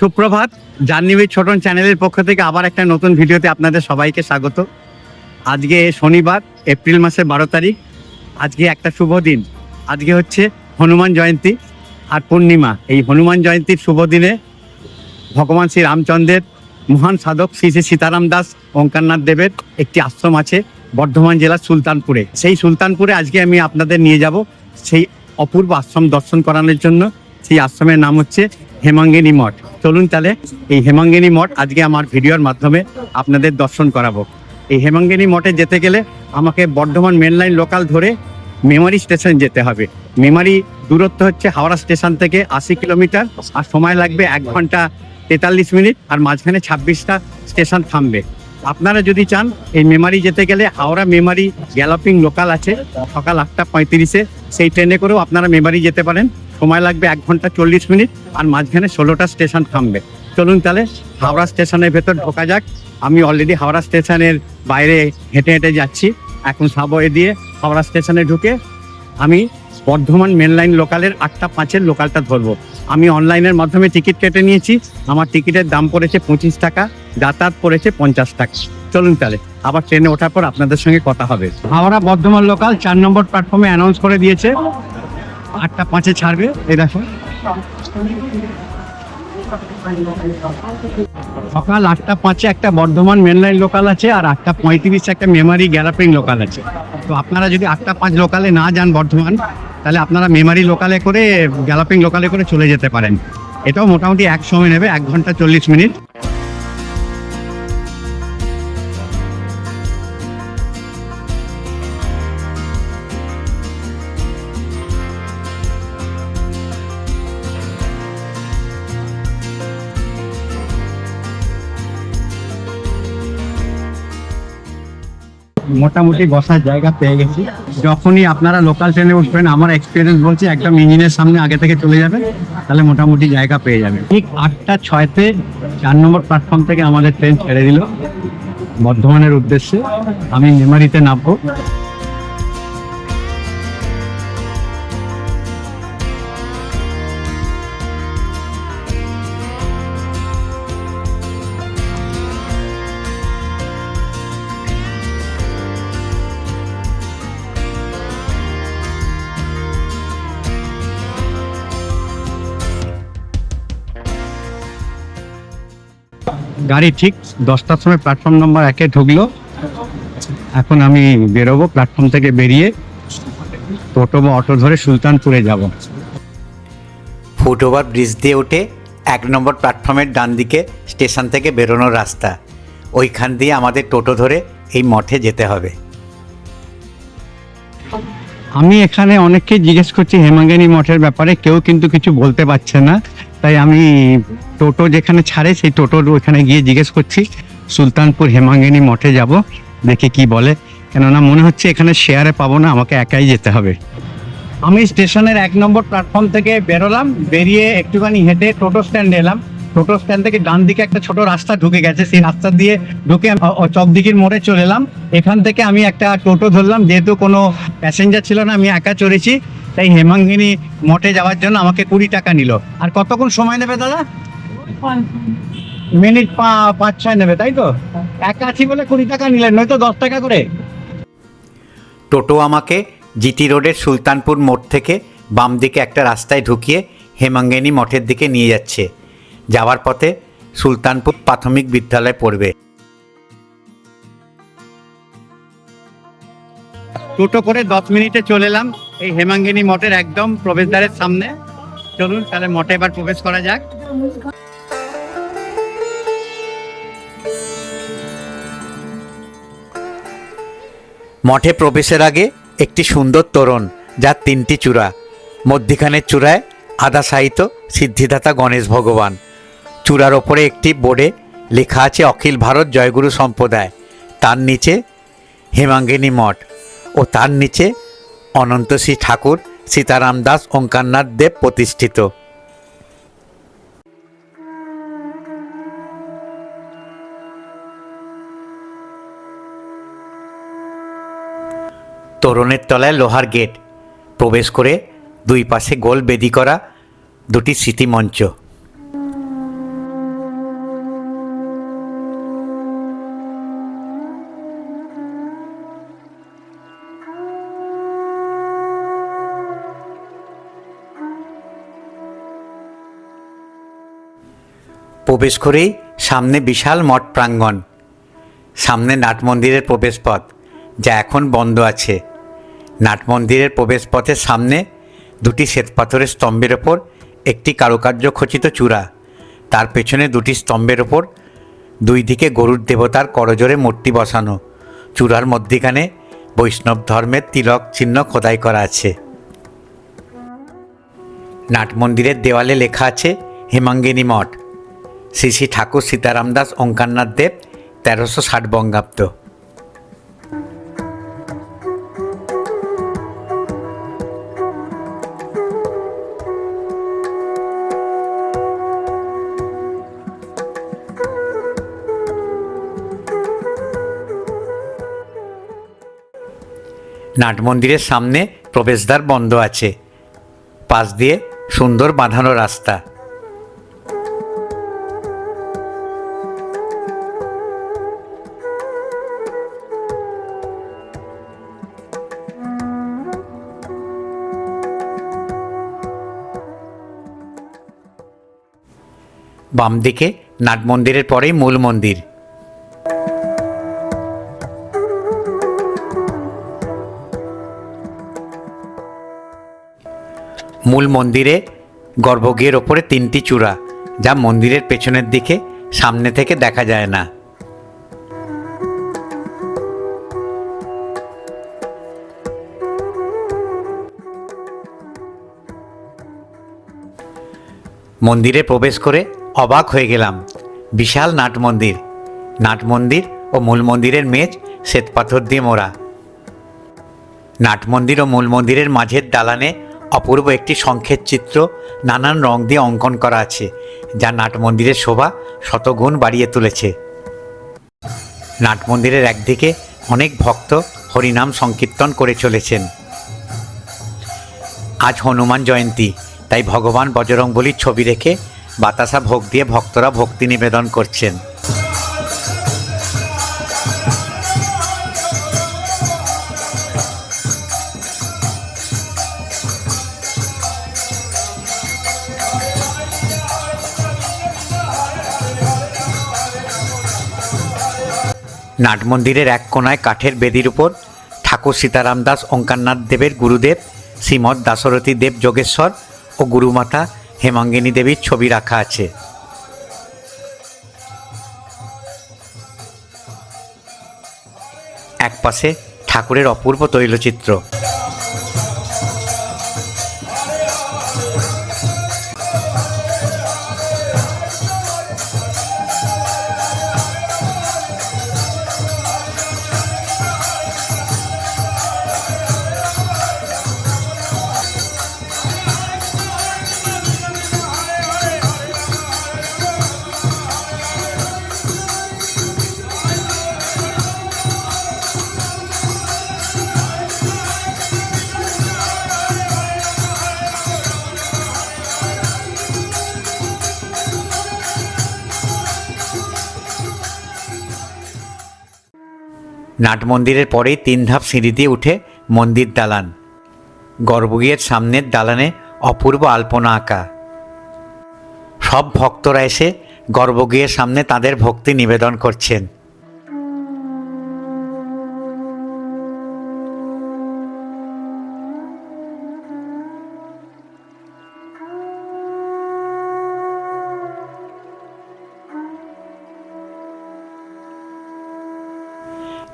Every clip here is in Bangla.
সুপ্রভাত জার্নিবি ছোটন চ্যানেলের পক্ষ থেকে আবার একটা নতুন ভিডিওতে আপনাদের সবাইকে স্বাগত। আজকে শনিবার, এপ্রিল মাসের বারো তারিখ। আজকে একটা শুভ দিন। আজকে হচ্ছে হনুমান জয়ন্তী আর পূর্ণিমা। এই হনুমান জয়ন্তীর শুভ দিনে ভগবান শ্রী রামচন্দ্রের মহান সাধক শ্রী শ্রী সীতারাম দাস ওঙ্কারনাথ দেবের একটি আশ্রম আছে বর্ধমান জেলার সুলতানপুরে। সেই সুলতানপুরে আজকে আমি আপনাদের নিয়ে যাব সেই অপূর্ব আশ্রম দর্শন করানোর জন্য। সেই আশ্রমের নাম হচ্ছে হেমাঙ্গিনী মঠ। চলুন তাহলে এই হেমাঙ্গিনী মঠ আজকে আমার ভিডিওর মাধ্যমে আপনাদের দর্শন করাবো। এই হেমাঙ্গিনী মঠে যেতে গেলে আমাকে বর্ধমান মেন লাইন লোকাল ধরে মেমারি স্টেশন যেতে হবে। মেমারি দূরত্ব হচ্ছে হাওড়া স্টেশন থেকে আশি কিলোমিটার আর সময় লাগবে এক ঘণ্টা তেতাল্লিশ মিনিট আর মাঝখানে ছাব্বিশটা স্টেশন থামবে। আপনারা যদি চান এই মেমারি যেতে গেলে হাওড়া মেমারি গ্যালাপিং লোকাল আছে, সকাল আটটা পঁয়ত্রিশে সেই ট্রেনে করেও আপনারা মেমারি যেতে পারেন। সময় লাগবে এক ঘণ্টা চল্লিশ মিনিট আর মাঝখানে ষোলোটা স্টেশন থামবে। চলুন তাহলে, হাওড়া স্টেশনের ভেতর ঢোকা যাক। আমি অলরেডি হাওড়া স্টেশনের বাইরে হেঁটে হেঁটে যাচ্ছি। এখন সাবওয়ে দিয়ে হাওড়া স্টেশনে ঢুকে আমি বর্ধমান মেন লাইন লোকালের আটটা পাঁচের লোকালটা ধরবো। আমি অনলাইনের মাধ্যমে টিকিট কেটে নিয়েছি। আমার টিকিটের দাম পড়েছে পঁচিশ টাকা, যাতায়াত পড়েছে পঞ্চাশ টাকা। চলুন তাহলে, আবার ট্রেনে ওঠার পর আপনাদের সঙ্গে কথা হবে। হাওড়া বর্ধমান লোকাল চার নম্বর প্ল্যাটফর্মে অ্যানাউন্স করে দিয়েছে। আটটা পাঁচে ছাড়বে। এই দেখো। সকাল আটটা পাঁচে একটা বর্ধমান মেন লাইন লোকাল আছে আর আটটা পঁয়ত্রিশে একটা মেমারি গ্যালাপিং লোকাল আছে। তো আপনারা যদি আটটা পাঁচ লোকালে না যান বর্ধমান, তাহলে আপনারা মেমারি লোকালে করে গ্যালাপিং লোকালে করে চলে যেতে পারেন। এটাও মোটামুটি এক সময় নেবে, এক ঘণ্টা চল্লিশ মিনিট। মোটামুটি বসার জায়গা পেয়ে গেছি। যখনই আপনারা লোকাল ট্রেনে উঠবেন, আমার এক্সপিরিয়েন্স বলছে, একদম ইঞ্জিনের সামনে আগে থেকে চলে যাবেন, তাহলে মোটামুটি জায়গা পেয়ে যাবেন। ঠিক আটটা ছয়তে চার নম্বর প্ল্যাটফর্ম থেকে আমাদের ট্রেন ছেড়ে দিল। বর্ধমানের উদ্দেশ্যে আমি মেমারিতে নামবো। গাড়ি ঠিক দশটার সময় প্ল্যাটফর্ম নম্বর একে ঢুকলো। এখন আমি বেরোবো প্ল্যাটফর্ম থেকে বেরিয়ে টোটো বা অটো ধরে সুলতানপুরে যাব। ফুটওভার ব্রিজ দিয়ে উঠে এক নম্বর প্ল্যাটফর্মের ডান দিকে স্টেশন থেকে বেরোনোর রাস্তা। ওইখান দিয়ে আমাদের টোটো ধরে এই মঠে যেতে হবে। আমি এখানে অনেককে জিজ্ঞেস করছি হেমাঙ্গিনী মঠের ব্যাপারে কেউ কিন্তু কিছু বলতে পারছে না। তাই আমি টোটো যেখানে ছাড়ে সেই টোটোর ওইখানে গিয়ে জিজ্ঞেস করছি, সুলতানপুর হেমাঙ্গিনী মঠে যাব, দেখে কি বলে। কেননা মনে হচ্ছে এখানে শেয়ারে পাবো না, আমাকে একাই যেতে হবে। আমি স্টেশনের এক নম্বর প্ল্যাটফর্ম থেকে বেরোলাম, বেরিয়ে একটুখানি হেঁটে টোটো স্ট্যান্ডে এলাম। টোটো স্ট্যান্ড থেকে ডান দিকে একটা ছোট রাস্তা ঢুকে গেছে, সেই রাস্তা দিয়ে ঢুকে চকদিঘির মোড়ে চলে এলাম। এখান থেকে আমি একটা টোটো ধরলাম, যেহেতু কোনো প্যাসেঞ্জার ছিল না, আমি একা চড়েছি। তাই হেমাঙ্গিনী মঠে যাওয়ার জন্য আমাকে কুড়ি টাকা নিল। আর কতক্ষণ সময় নেবে দাদা? মিনিট পাঁচ ছয় নেবে তাই তো? একা আছি বলে কুড়ি টাকা নিলেন নয়তো দশ টাকা করে। টোটো আমাকে জিটি রোডের সুলতানপুর মোড় থেকে বাম দিকে একটা রাস্তায় ঢুকিয়ে হেমাঙ্গিনী মঠের দিকে নিয়ে যাচ্ছে। যাওয়ার পথে সুলতানপুর প্রাথমিক বিদ্যালয় পড়বে। টোটো করে দশ মিনিটে চলে এলাম। এই হেমাঙ্গিনী মঠের একদম প্রবেশদ্বারের সামনে। চলুন তাহলে মঠে এবার প্রবেশ করা যাক। মঠে প্রবেশের আগে একটি সুন্দর তোরণ, যার তিনটি চূড়া। মধ্যিখানের চূড়ায় আদা সাহিত্য সিদ্ধিদাতা গণেশ ভগবান। চূড়ার ওপরে একটি বোর্ডে লেখা আছে, অখিল ভারত জয়গুরু সম্প্রদায়। তার নিচে হেমাঙ্গিনী মঠ ও তার নিচে অনন্ত শ্রী ঠাকুর, সীতারাম দাস, ওঙ্কারনাথ দেব প্রতিষ্ঠিত। তোরণের তলায় লোহার গেট। প্রবেশ করে দুই পাশে গোল বেদি করা দুটি স্মৃতিমঞ্চ। প্রবেশ করেই সামনে বিশাল মঠ প্রাঙ্গণ। সামনে নাট মন্দিরের প্রবেশপথ, যা এখন বন্ধ আছে। নাট মন্দিরের প্রবেশপথের সামনে দুটি শ্বেতপাথরের স্তম্ভের ওপর একটি কারুকার্য খচিত চূড়া। তার পেছনে দুটি স্তম্ভের ওপর দুই দিকে গরুর দেবতার করজোরে মূর্তি বসানো। চূড়ার মধ্যিখানে বৈষ্ণব ধর্মের তিলক চিহ্ন খোদাই করা আছে। নাট মন্দিরের দেওয়ালে লেখা আছে, হেমাঙ্গিনী মঠ। শ্রী শ্রী ঠাকুর সীতারাম দাস ওঙ্কারনাথ দেব, তেরোশো ষাট বঙ্গাব্দ। নাট মন্দিরের সামনে প্রবেশদ্বার বন্ধ আছে। পাশ দিয়ে সুন্দর বাঁধানো রাস্তা। বাম দিকে, নাট মন্দিরের পরেই মূল মন্দির। মূল মন্দিরে গর্ভগৃহের ওপরে তিনটি চূড়া, যা মন্দিরের পেছনের দিকে, সামনে থেকে দেখা যায় না। মন্দিরে প্রবেশ করে অবাক হয়ে গেলাম। বিশাল নাট মন্দির। নাট মন্দির ও মূল মন্দিরের মেজ শ্বেতপাথর দিয়ে মোড়া। নাট মন্দির ও মূল মন্দিরের মাঝের দালানে অপূর্ব একটি শঙ্খের চিত্র নানান রং দিয়ে অঙ্কন করা আছে, যা নাট মন্দিরের শোভা শতগুণ বাড়িয়ে তুলেছে। নাট মন্দিরের একদিকে অনেক ভক্ত হরিনাম সংকীর্তন করে চলেছেন। আজ হনুমান জয়ন্তী, তাই ভগবান বজরংবলির ছবি রেখে বাতাসা ভোগ দিয়ে ভক্তরা ভক্তি নিবেদন করছেন। নাট মন্দিরের এক কোনায় কাঠের বেদির উপর ঠাকুর সীতারাম দাস, ওঙ্কারনাথ দেবের গুরুদেব, শ্রীমৎ দাশরথী দেব যোগেশ্বর ও গুরুমাতা হেমাঙ্গিনী দেবীর ছবি রাখা আছে। একপাশে ঠাকুরের অপূর্ব তৈলচিত্র। নাট মন্দিরের পরেই তিন ধাপ সিঁড়ি দিয়ে উঠে মন্দির দালান। গর্ভগৃহের সামনের দালানে অপূর্ব আলপনা আঁকা। সব ভক্তরা এসে গর্ভগৃহের সামনে তাদের ভক্তি নিবেদন করছেন।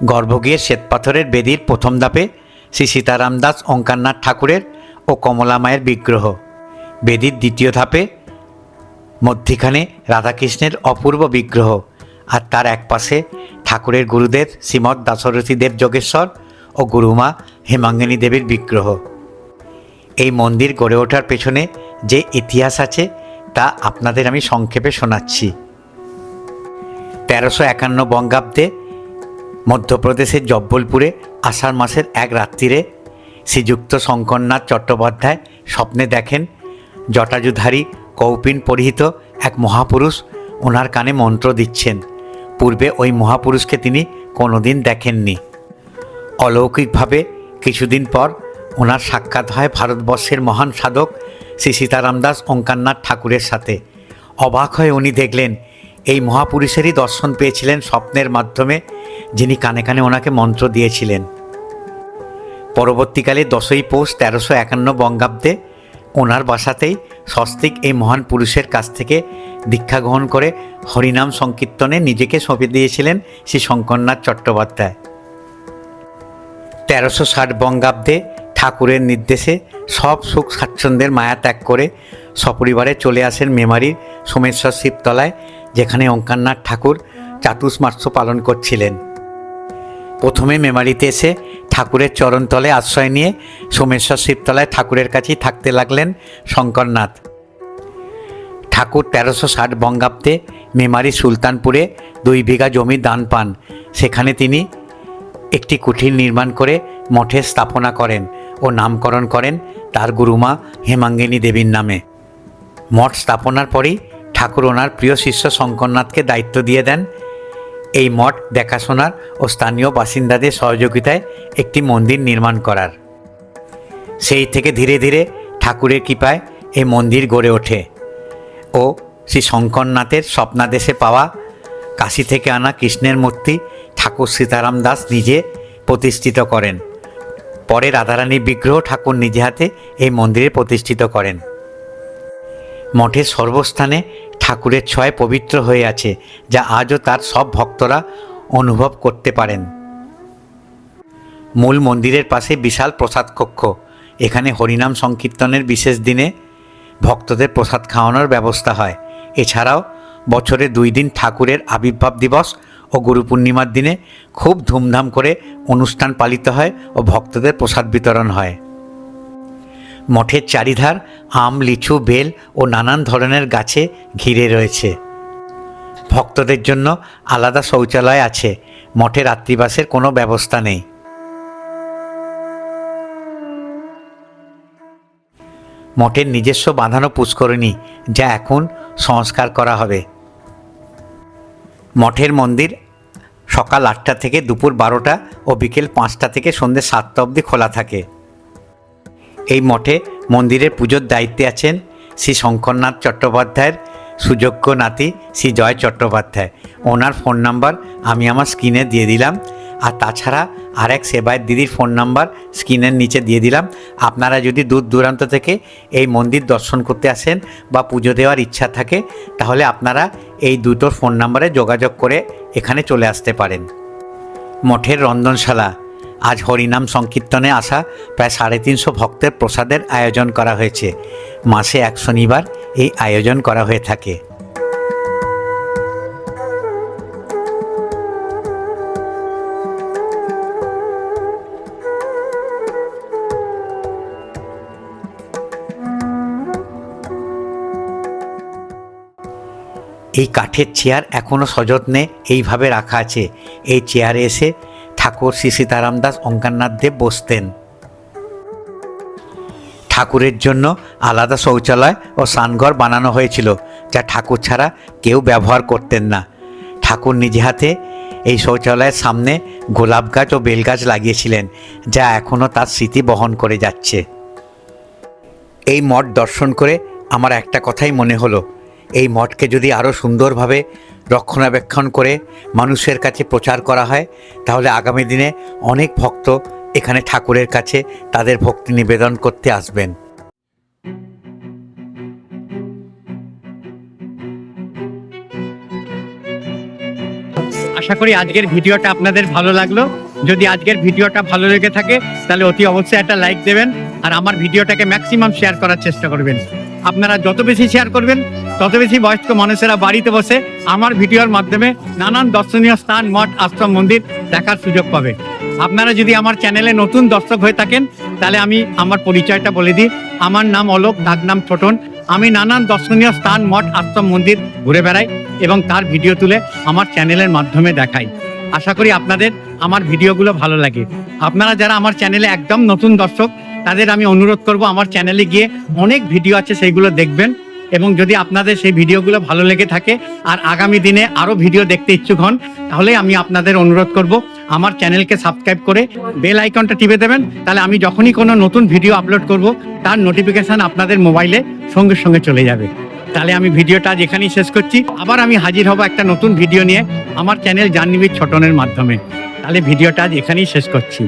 গর্ভগৃহের শ্বেতপাথরের বেদির প্রথম ধাপে শ্রী সীতারাম দাস ওঙ্কারনাথ ঠাকুরের ও কমলা মায়ের বিগ্রহ। বেদির দ্বিতীয় ধাপে মধ্যিখানে রাধাকৃষ্ণের অপূর্ব বিগ্রহ আর তার একপাশে ঠাকুরের গুরুদেব শ্রীমৎ দাশরথী দেব যোগেশ্বর ও গুরুমা হেমাঙ্গিনী দেবীর বিগ্রহ। এই মন্দির গড়ে ওঠার পেছনে যে ইতিহাস আছে তা আপনাদের আমি সংক্ষেপে শোনাচ্ছি। তেরোশো একান্ন বঙ্গাব্দে মধ্যপ্রদেশের জব্বলপুরে আষাঢ় মাসের এক রাত্রিরে শ্রীযুক্ত শঙ্করনাথ চট্টোপাধ্যায় স্বপ্নে দেখেন জটাজুধারী কৌপিন পরিহিত এক মহাপুরুষ ওনার কানে মন্ত্র দিচ্ছেন। পূর্বে ওই মহাপুরুষকে তিনি কোনোদিন দেখেননি। অলৌকিকভাবে কিছুদিন পর ওনার সাক্ষাৎ হয় ভারতবর্ষের মহান সাধক শ্রী সীতারাম দাস ওঙ্কারনাথ ঠাকুরের সাথে। অবাক হয়ে উনি দেখলেন এই মহাপুরুষেরই দর্শন পেয়েছিলেন স্বপ্নের মাধ্যমে, যিনি কানে কানে ওনাকে মন্ত্র দিয়েছিলেন। পরবর্তীকালে দশই পৌষ তেরোশো একান্ন বঙ্গাব্দে ওনার বাসাতেই স্বস্তিক এই মহান পুরুষের কাছ থেকে দীক্ষা গ্রহণ করে হরিনাম সংকীর্তনে নিজেকে সঁপে দিয়েছিলেন শ্রী শঙ্করনাথ চট্টোপাধ্যায়। তেরোশো ষাট বঙ্গাব্দে ঠাকুরের নির্দেশে সব সুখ স্বাচ্ছন্দ্যের মায়া ত্যাগ করে সপরিবারে চলে আসেন মেমারির সোমেশ্বর শিবতলায় যেখানে ওঙ্কারনাথ ঠাকুর চাতুর্মাস্য পালন করছিলেন। প্রথমে মেমারিতে এসে ঠাকুরের চরণতলে আশ্রয় নিয়ে সোমেশ্বর শিবতলায় ঠাকুরের কাছেই থাকতে লাগলেন শঙ্করনাথ। ঠাকুর তেরোশো ষাট বঙ্গাব্দে মেমারি সুলতানপুরে দুই বিঘা জমি দান পান। সেখানে তিনি একটি কুঠির নির্মাণ করে মঠের স্থাপনা করেন ও নামকরণ করেন তার গুরুমা হেমাঙ্গিনী দেবীর নামে। মঠ স্থাপনার পরেই ঠাকুর ওনার প্রিয় শিষ্য শঙ্করনাথকে দায়িত্ব দিয়ে দেন। এই মঠ দেখাশোনার ও স্থানীয় বাসিন্দাদের সহযোগিতায় একটি মন্দির নির্মাণ করার। সেই থেকে ধীরে ধীরে ঠাকুরের কৃপায় এই মন্দির গড়ে ওঠে ও শ্রী শঙ্করনাথের স্বপ্নাদেশে পাওয়া কাশী থেকে আনা কৃষ্ণের মূর্তি ঠাকুর সীতারাম দাস নিজে প্রতিষ্ঠিত করেন। পরে রাধারানী বিগ্রহ ঠাকুর নিজে হাতে এই মন্দিরে প্রতিষ্ঠিত করেন। মঠের সর্বস্থানে ঠাকুরের ছয় পবিত্র হয়ে আছে, যা আজও তার সব ভক্তরা অনুভব করতে পারেন। মূল মন্দিরের পাশে বিশাল প্রসাদ কক্ষ। এখানে হরিনাম সংকীর্তনের বিশেষ দিনে ভক্তদের প্রসাদ খাওয়ানোর ব্যবস্থা হয়। এছাড়াও বছরে দুই দিন ঠাকুরের আবির্ভাব দিবস ও গুরু পূর্ণিমার দিনে খুব ধুমধাম করে অনুষ্ঠান পালিত হয় ও ভক্তদের প্রসাদ বিতরণ হয়। মঠের চারিধার, আম, লিচু, বেল ও নানান ধরনের গাছে ঘিরে রয়েছে। ভক্তদের জন্য আলাদা শৌচালয় আছে। মঠে রাত্রিবাসের কোনো ব্যবস্থা নেই। মঠের নিজস্ব বাঁধানো পুষ্করিণী যা এখন সংস্কার করা হবে। মঠের মন্দির সকাল আটটা থেকে দুপুর বারোটা ও বিকেল পাঁচটা থেকে সন্ধ্যে সাতটা অবধি খোলা থাকে। মঠে মন্দিরের পুজোর দায়িত্বে আছেন শ্রী শঙ্করনাথ চট্টোপাধ্যায়ের সুযোগ্য নাতি শ্রী জয় চট্টোপাধ্যায়। ওনার ফোন নাম্বার আমি আমার স্ক্রিনে দিয়ে দিলাম। আর তাছাড়া আরেক সেবায়ের দিদির ফোন নাম্বার স্ক্রিনের নিচে দিয়ে দিলাম। আপনারা যদি দূর দূরান্ত থেকে এই মন্দির দর্শন করতে আসেন বা পুজো দেওয়ার ইচ্ছা থাকে, তাহলে আপনারা এই দুটোর ফোন নাম্বারে যোগাযোগ করে এখানে চলে আসতে পারেন। মঠের রন্ধনশালা আজ হরিনাম সংকীর্তনে আসা প্রায় সাড়ে তিনশো ভক্তের প্রসাদের আয়োজন করা হয়েছে। মাসে এক শনিবার এই আয়োজন করা হয়ে থাকে। এই কাঠের চেয়ার এখনও সযত্নে এইভাবে রাখা আছে। এই চেয়ারে এসে ঠাকুর শ্রী সীতারাম দাস অঙ্কারনাথ দেব বসতেন। ঠাকুরের জন্য আলাদা শৌচালয় ও স্নানঘর বানানো হয়েছিল, যা ঠাকুর ছাড়া কেউ ব্যবহার করতেন না। ঠাকুর নিজে হাতে এই শৌচালয়ের সামনে গোলাপ গাছ ও বেল গাছ লাগিয়েছিলেন, যা এখনও তার স্মৃতি বহন করে যাচ্ছে। এই মঠ দর্শন করে আমার একটা কথাই মনে হলো, এই মঠকে যদি আরও সুন্দরভাবে রক্ষণাবেক্ষণ করে মানুষের কাছে প্রচার করা হয়, তাহলে আগামী দিনে অনেক ভক্ত এখানে ঠাকুরের কাছে তাদের ভক্তি নিবেদন করতে আসবেন। আশা করি আজকের ভিডিওটা আপনাদের ভালো লাগল। যদি আজকের ভিডিওটা ভালো লেগে থাকে, তাহলে অতি অবশ্যই একটা লাইক দেবেন, আর আমার ভিডিওটাকে ম্যাক্সিমাম শেয়ার করার চেষ্টা করবেন। আপনারা যত বেশি শেয়ার করবেন, তত বেশি বয়স্ক মানুষেরা বাড়িতে বসে আমার ভিডিওর মাধ্যমে নানান দর্শনীয় স্থান, মঠ, আশ্রম, মন্দির দেখার সুযোগ পাবে। আপনারা যদি আমার চ্যানেলে নতুন দর্শক হয়ে থাকেন, তাহলে আমি আমার পরিচয়টা বলে দিই। আমার নাম অলোক ডাকনাম ছোটন। আমি নানান দর্শনীয় স্থান, মঠ, আশ্রম, মন্দির ঘুরে বেড়াই এবং তার ভিডিও তুলে আমার চ্যানেলের মাধ্যমে দেখাই। আশা করি আপনাদের আমার ভিডিওগুলো ভালো লাগে। আপনারা যারা আমার চ্যানেলে একদম নতুন দর্শক তাদের আমি অনুরোধ করব, আমার চ্যানেলে গিয়ে অনেক ভিডিও আছে, সেইগুলো দেখবেন। এবং যদি আপনাদের সেই ভিডিওগুলো ভালো লেগে থাকে, আর আগামী দিনে আরও ভিডিও দেখতে ইচ্ছুক হন, তাহলে আমি আপনাদের অনুরোধ করব, আমার চ্যানেলকে সাবস্ক্রাইব করে বেল আইকনটা টিপে দেবেন। তাহলে আমি যখনই কোনো নতুন ভিডিও আপলোড করব, তার নোটিফিকেশন আপনাদের মোবাইলে সঙ্গে সঙ্গে চলে যাবে। তাহলে আমি ভিডিওটা আজ এখানেই শেষ করছি। আবার আমি হাজির হব একটা নতুন ভিডিও নিয়ে আমার চ্যানেল জার্নিবিদ ছটনের মাধ্যমে। তাহলে ভিডিওটা আজ এখানেই শেষ করছি।